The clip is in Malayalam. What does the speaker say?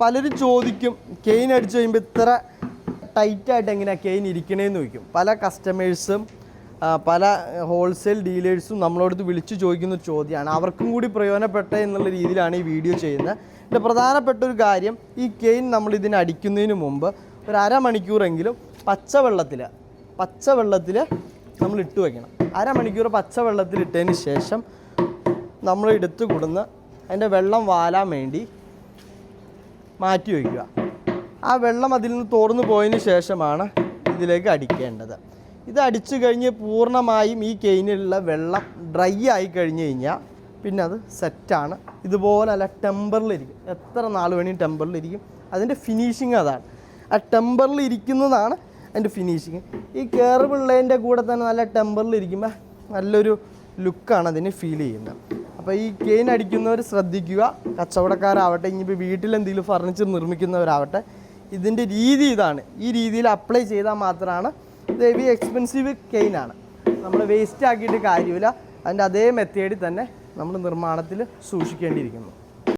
പലരും ചോദിക്കും കെയിൻ അടിച്ചു കഴിയുമ്പോൾ ഇത്ര ടൈറ്റായിട്ട് എങ്ങനെയാണ് കെയിൻ ഇരിക്കണേന്ന് ചോദിക്കും. പല കസ്റ്റമേഴ്സും പല ഹോൾസെയിൽ ഡീലേഴ്സും നമ്മളോടത്ത് വിളിച്ചു ചോദിക്കുന്ന ചോദ്യമാണ്. അവർക്കും കൂടി പ്രയോജനപ്പെട്ട എന്നുള്ള രീതിയിലാണ് ഈ വീഡിയോ ചെയ്യുന്നത്. ഇതിന്റെ പ്രധാനപ്പെട്ട ഒരു കാര്യം ഈ കെയിൻ നമ്മൾ ഇതിന് അടിക്കുന്നതിന് മുമ്പ് ഒരു അരമണിക്കൂറെങ്കിലും പച്ചവെള്ളത്തിൽ പച്ചവെള്ളത്തിൽ നമ്മൾ ഇട്ട് വയ്ക്കണം അരമണിക്കൂർ പച്ചവെള്ളത്തിൽ ഇട്ടതിന് ശേഷം നമ്മൾ എടുത്തു കൊടുന്ന് അതിന്റെ വെള്ളം വാലാൻ വേണ്ടി മാറ്റി വയ്ക്കുക. ആ വെള്ളം അതിൽ നിന്ന് തോർന്നു പോയതിന് ശേഷമാണ് ഇതിലേക്ക് അടിക്കേണ്ടത്. ഇത് അടിച്ചു കഴിഞ്ഞ് പൂർണമായും ഈ കെയിനിലുള്ള വെള്ളം ഡ്രൈ ആയി കഴിഞ്ഞ് കഴിഞ്ഞാൽ പിന്നെ അത് സെറ്റാണ് ഇതുപോലെ അല്ല ടെമ്പറിലിരിക്കും എത്ര നാൾ വേണേലും ടെമ്പറിലിരിക്കും അതിന്റെ ഫിനിഷിങ് അതാണ്. ആ ടെമ്പറിൽ ഇരിക്കുന്നതാണ് അതിന്റെ ഫിനിഷിങ് ഈ കയറ് പിള്ളേന്റെ കൂടെ തന്നെ നല്ല ടെമ്പറിൽ ഇരിക്കുമ്പോൾ നല്ലൊരു ലുക്കാണ് അതിന് ഫീൽ ചെയ്യുന്നത്. അപ്പോൾ ഈ കെയിൻ അടിക്കുന്നവർ ശ്രദ്ധിക്കുക. കച്ചവടക്കാരാവട്ടെ ഇനിയിപ്പോൾ വീട്ടിൽ എന്തെങ്കിലും ഫർണിച്ചർ നിർമ്മിക്കുന്നവരാവട്ടെ ഇതിന്റെ രീതി ഇതാണ്. ഈ രീതിയിൽ അപ്ലൈ ചെയ്താൽ മാത്രമാണ് ഇത് ഹെവി എക്സ്പെൻസീവ് കെയിനാണ് നമ്മൾ വേസ്റ്റ് ആക്കിയിട്ട് കാര്യമില്ല. അതിന്റെ അതേ മെത്തേഡിൽ തന്നെ നമ്മൾ നിർമ്മാണത്തിൽ സൂക്ഷിക്കേണ്ടിയിരിക്കുന്നു.